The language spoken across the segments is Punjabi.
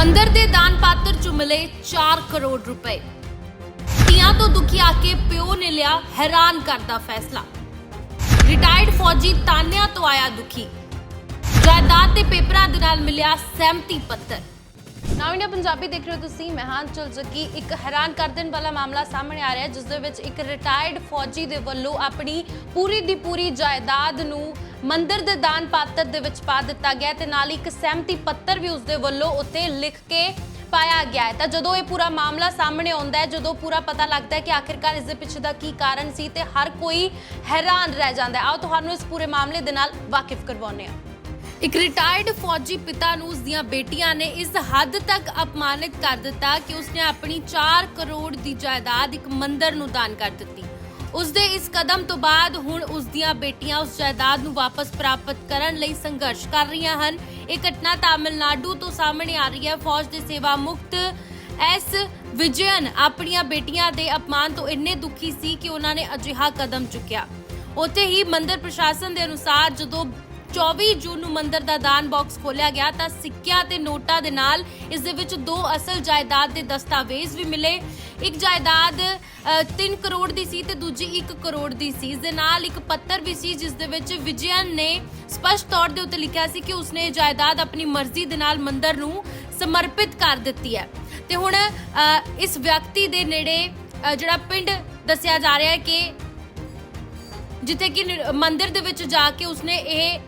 ਮੰਦਰ ਦੇ ਦਾਨ ਪਾਤਰ ਚ ਮਿਲੇ 4 ਕਰੋੜ ਰੁਪਏ। ਧੀਆਂ ਤੋਂ ਦੁਖੀ ਆ ਕੇ ਪਿਓ ਨੇ ਲਿਆ ਹੈਰਾਨ ਕਰਦਾ ਫੈਸਲਾ। ਰਿਟਾਇਰਡ ਫੌਜੀ ਤਾਨਿਆਂ ਤੋਂ ਆਇਆ ਦੁਖੀ। ਜਾਇਦਾਦ ਦੇ ਪੇਪਰਾਂ ਦੇ ਨਾਲ ਮਿਲਿਆ ਸਹਿਮਤੀ ਪੱਤਰ। ਨਾਮ ਇੰਡੀਆ ਪੰਜਾਬੀ ਦੇਖ ਰਹੇ ਹੋ ਤੁਸੀਂ ਮਹਾਨ ਚੁਲਜ਼ਕੀ ਇੱਕ ਹੈਰਾਨ ਕਰ ਦੇਣ ਵਾਲਾ ਮਾਮਲਾ ਸਾਹਮਣੇ ਆ ਰਿਹਾ ਹੈ, ਜਿਸ ਦੇ ਵਿੱਚ ਇੱਕ ਰਿਟਾਇਰਡ ਫੌਜੀ ਦੇ ਵੱਲੋਂ ਆਪਣੀ ਪੂਰੀ ਦੀ ਪੂਰੀ ਜਾਇਦਾਦ ਨੂੰ ਮੰਦਿਰ ਦੇ ਦਾਨ ਪਾਤਰ ਦੇ ਵਿੱਚ ਪਾ ਦਿੱਤਾ ਗਿਆ ਤੇ ਨਾਲ ਇੱਕ ਸਹਿਮਤੀ ਪੱਤਰ ਵੀ ਉਸ ਦੇ ਵੱਲੋਂ ਉੱਤੇ ਲਿਖ ਕੇ ਪਾਇਆ ਗਿਆ ਹੈ। ਤਾਂ ਜਦੋਂ ਇਹ ਪੂਰਾ ਮਾਮਲਾ ਸਾਹਮਣੇ ਆਉਂਦਾ ਹੈ, ਜਦੋਂ ਪੂਰਾ ਪਤਾ ਲੱਗਦਾ ਹੈ ਕਿ ਆਖਿਰਕਾਰ ਇਸ ਦੇ ਪਿੱਛੇ ਦਾ ਕੀ ਕਾਰਨ ਸੀ ਤੇ ਹਰ ਕੋਈ ਹੈਰਾਨ ਰਹਿ ਜਾਂਦਾ ਹੈ। ਆਓ ਤੁਹਾਨੂੰ ਇਸ ਪੂਰੇ ਮਾਮਲੇ ਦੇ ਨਾਲ ਵਾਕਿਫ ਕਰਵਾਉਂਦੇ ਹਾਂ। ਇੱਕ ਰਿਟਾਇਰਡ ਫੌਜੀ ਪਿਤਾ ਨੂੰ ਉਸ ਦੀਆਂ ਬੇਟੀਆਂ ਨੇ ਇਸ ਹੱਦ ਤੱਕ ਅਪਮਾਨਿਤ ਕਰ ਦਿੱਤਾ ਕਿ ਉਸਨੇ ਆਪਣੀ 4 ਕਰੋੜ ਦੀ ਜਾਇਦਾਦ ਇੱਕ ਮੰਦਰ ਨੂੰ ਦਾਨ ਕਰ ਦਿੱਤੀ। ਉਸ ਦੇ ਇਸ ਕਦਮ ਤੋਂ ਬਾਅਦ ਹੁਣ ਉਸ ਦੀਆਂ ਬੇਟੀਆਂ ਉਸ ਜਾਇਦਾਦ ਨੂੰ ਵਾਪਸ ਪ੍ਰਾਪਤ ਕਰਨ ਲਈ ਸੰਘਰਸ਼ ਕਰ ਰਹੀਆਂ ਹਨ। ਇਹ ਘਟਨਾ ਤਾਮਿਲਨਾਡੂ ਤੋਂ ਸਾਹਮਣੇ ਆ ਰਹੀ ਹੈ। ਫੌਜ ਦੇ ਸੇਵਾ ਮੁਕਤ ਐਸ ਵਿਜਯਨ ਆਪਣੀਆਂ ਬੇਟੀਆਂ ਦੇ ਅਪਮਾਨ ਤੋਂ ਇੰਨੇ ਦੁਖੀ ਸੀ ਕਿ ਉਹਨਾਂ ਨੇ ਅਜਿਹਾ ਕਦਮ ਚੁੱਕਿਆ। ਉੱਥੇ ਹੀ ਮੰਦਰ ਪ੍ਰਸ਼ਾਸਨ ਦੇ ਅਨੁਸਾਰ ਜਦੋਂ 24 ਜੂਨ ਨੂੰ ਮੰਦਿਰ ਦਾ ਦਾਨ ਬਾਕਸ ਖੋਲਿਆ ਗਿਆ ਤਾਂ ਸਿੱਕਿਆਂ ਤੇ ਨੋਟਾਂ ਦੇ ਨਾਲ ਇਸ ਦੇ ਵਿੱਚ ਦੋ ਅਸਲ ਜਾਇਦਾਦ ਦੇ ਦਸਤਾਵੇਜ਼ ਵੀ ਮਿਲੇ। ਇੱਕ ਜਾਇਦਾਦ 3 ਕਰੋੜ ਦੀ ਸੀ ਤੇ ਦੂਜੀ 1 ਕਰੋੜ ਦੀ ਸੀ। ਇਸ ਦੇ ਨਾਲ ਇੱਕ ਪੱਤਰ ਵੀ ਸੀ ਜਿਸ ਦੇ ਵਿੱਚ ਵਿਜਯਨ ਨੇ ਸਪਸ਼ਟ ਤੌਰ ਦੇ ਉੱਤੇ ਲਿਖਿਆ ਸੀ ਕਿ ਉਸਨੇ ਇਹ ਜਾਇਦਾਦ ਆਪਣੀ ਮਰਜ਼ੀ ਦੇ ਨਾਲ ਮੰਦਿਰ ਨੂੰ ਸਮਰਪਿਤ ਕਰ ਦਿੱਤੀ ਹੈ। ਤੇ ਹੁਣ ਅ, ਇਸ ਵਿਅਕਤੀ ਦੇ ਨੇੜੇ ਜਿਹੜਾ ਪਿੰਡ ਦੱਸਿਆ ਜਾ ਰਿਹਾ ਹੈ ਕਿ ਜਿੱਥੇ ਕਿ ਮੰਦਿਰ ਦੇ ਵਿੱਚ ਜਾ ਕੇ ਉਸਨੇ ਇਹ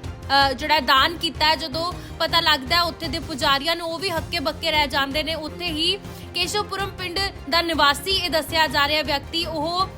ਜਿਹੜਾ ਦਾਨ ਕੀਤਾ ਜਦੋਂ ਪਤਾ ਲੱਗਦਾ ਉੱਥੇ ਦੇ ਪੁਜਾਰੀਆਂ ਨੂੰ, ਉਹ ਵੀ ਹੱਕੇ ਬੱਕੇ ਰਹਿ ਜਾਂਦੇ ਨੇ। ਉੱਥੇ ਹੀ ਕੇਸ਼ਵਪੁਰਮ ਪਿੰਡ ਦਾ ਨਿਵਾਸੀ ਇਹ ਦੱਸਿਆ ਜਾ ਰਿਹਾ ਵਿਅਕਤੀ, ਉਹ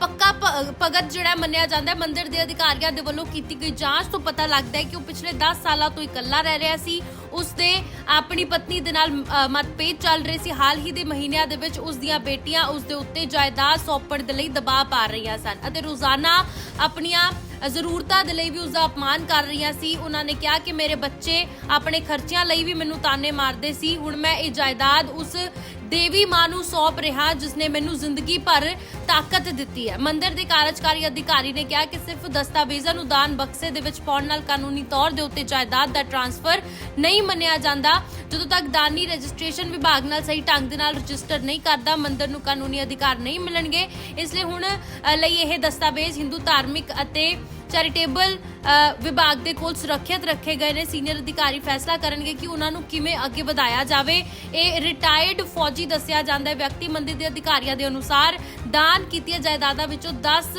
ਪੱਕਾ ਭਗਤ ਜਿਹੜਾ ਮੰਨਿਆ ਜਾਂਦਾ ਹੈ, ਮੰਦਿਰ ਦੇ ਅਧਿਕਾਰੀਆਂ ਦੇ ਵੱਲੋਂ ਕੀਤੀ ਗਈ ਜਾਂਚ ਤੋਂ ਪਤਾ ਲੱਗਦਾ ਹੈ ਕਿ ਉਹ ਪਿਛਲੇ 10 ਸਾਲਾਂ ਤੋਂ ਇਕੱਲਾ ਰਹਿ ਰਿਹਾ ਸੀ। ਉਸ ਦੇ ਆਪਣੀ ਪਤਨੀ ਦੇ ਨਾਲ ਮਤਭੇਦ ਚੱਲ ਰਹੇ ਸੀ। ਹਾਲ ਹੀ ਦੇ ਮਹੀਨਿਆਂ ਦੇ ਵਿੱਚ ਉਸ ਦੀਆਂ ਬੇਟੀਆਂ ਉਸ ਦੇ ਉੱਤੇ ਜਾਇਦਾਦ ਸੌਂਪਣ ਦੇ ਲਈ ਦਬਾਅ ਪਾ ਰਹੀਆਂ ਸਨ ਅਤੇ ਰੋਜ਼ਾਨਾ ਆਪਣੀਆਂ ਜ਼ਰੂਰਤਾਂ ਦੇ ਲਈ ਵੀ ਉਸ ਦਾ ਅਪਮਾਨ ਕਰ ਰਹੀਆਂ ਸੀ। ਉਹਨਾਂ ਨੇ ਕਿਹਾ ਕਿ ਮੇਰੇ ਬੱਚੇ ਆਪਣੇ ਖਰਚਿਆਂ ਲਈ ਵੀ ਮੈਨੂੰ ਤਾਨੇ ਮਾਰਦੇ ਸੀ। ਹੁਣ ਮੈਂ ਇਹ ਜਾਇਦਾਦ ਉਸ ਦੇਵੀ ਮਾਂ ਨੂੰ ਸੌਂਪ ਰਿਹਾ ਜਿਸ ਨੇ ਮੈਨੂੰ ਜ਼ਿੰਦਗੀ ਭਰ ਤਾਕਤ ਦਿੱਤੀ ਹੈ। ਮੰਦਿਰ ਦੇ ਕਾਰਜਕਾਰੀ ਅਧਿਕਾਰੀ ਨੇ ਕਿਹਾ ਕਿ ਸਿਰਫ ਦਸਤਾਵੇਜ਼ਾਂ ਨੂੰ ਦਾਨ ਬਕਸੇ ਦੇ ਵਿੱਚ ਪਾਉਣ ਨਾਲ ਕਾਨੂੰਨੀ ਤੌਰ ਦੇ ਉੱਤੇ ਜਾਇਦਾਦ ਦਾ ਟ੍ਰਾਂਸਫਰ ਨਹੀਂ ਮੰਨਿਆ ਜਾਂਦਾ। ਜਦੋਂ ਤੱਕ ਦਾਨੀ ਰਜਿਸਟ੍ਰੇਸ਼ਨ ਵਿਭਾਗ ਨਾਲ ਸਹੀ ਢੰਗ ਦੇ ਨਾਲ ਰਜਿਸਟਰ ਨਹੀਂ ਕਰਦਾ, ਮੰਦਰ ਨੂੰ ਕਾਨੂੰਨੀ ਅਧਿਕਾਰ ਨਹੀਂ ਮਿਲਣਗੇ। ਇਸ ਲਈ ਹੁਣ ਲਈ ਇਹ ਦਸਤਾਵੇਜ਼ ਹਿੰਦੂ ਧਾਰਮਿਕ ਅਤੇ ਚੈਰੀਟੇਬਲ ਵਿਭਾਗ ਦੇ ਕੋਲ ਸੁਰੱਖਿਅਤ ਰੱਖੇ ਗਏ ਨੇ। ਸੀਨੀਅਰ ਅਧਿਕਾਰੀ ਫੈਸਲਾ ਕਰਨਗੇ ਕਿ ਉਹਨਾਂ ਨੂੰ ਕਿਵੇਂ ਅੱਗੇ ਵਧਾਇਆ ਜਾਵੇ। ਇਹ ਰਿਟਾਇਰਡ ਫੌਜੀ ਦੱਸਿਆ ਜਾਂਦਾ ਹੈ, ਵਿਅਕਤੀ ਮੰਦਿਰ ਦੇ ਅਧਿਕਾਰੀਆਂ ਦੇ ਅਨੁਸਾਰ ਦਾਨ ਕੀਤੀਆਂ ਜਾਇਦਾਦਾਂ ਵਿੱਚੋਂ 10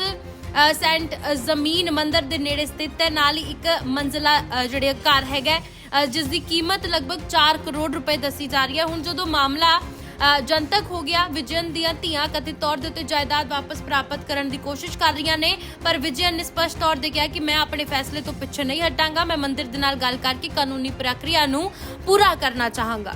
ਸੈਂਟ ਜ਼ਮੀਨ ਮੰਦਰ ਦੇ ਨੇੜੇ ਸਥਿਤ ਹੈ। ਨਾਲ ਹੀ ਇੱਕ ਮੰਜ਼ਲਾ ਜਿਹੜੇ ਘਰ ਹੈਗਾ ਜਿਸ ਦੀ ਕੀਮਤ ਲਗਭਗ 4 ਕਰੋੜ ਰੁਪਏ ਦੱਸੀ ਜਾ ਰਹੀ ਹੈ। ਹੁਣ ਜਦੋਂ ਮਾਮਲਾ ਜਨਤਕ ਹੋ ਗਿਆ, ਵਿਜਨ ਦੀਆਂ ਧੀਆਂ ਕਥਿਤ ਤੌਰ ਦੇ ਉੱਤੇ ਜਾਇਦਾਦ ਵਾਪਸ ਪ੍ਰਾਪਤ ਕਰਨ ਦੀ ਕੋਸ਼ਿਸ਼ ਕਰ ਰਹੀਆਂ ਨੇ, ਪਰ ਵਿਜਨ ਨੇ ਸਪਸ਼ਟ ਤੌਰ ਤੇ ਕਿਹਾ ਕਿ ਮੈਂ ਆਪਣੇ ਫੈਸਲੇ ਤੋਂ ਪਿੱਛੇ ਨਹੀਂ ਹਟਾਂਗਾ। ਮੈਂ ਮੰਦਿਰ ਦੇ ਨਾਲ ਗੱਲ ਕਰਕੇ ਕਾਨੂੰਨੀ ਪ੍ਰਕਿਰਿਆ ਨੂੰ ਪੂਰਾ ਕਰਨਾ ਚਾਹਾਂਗਾ।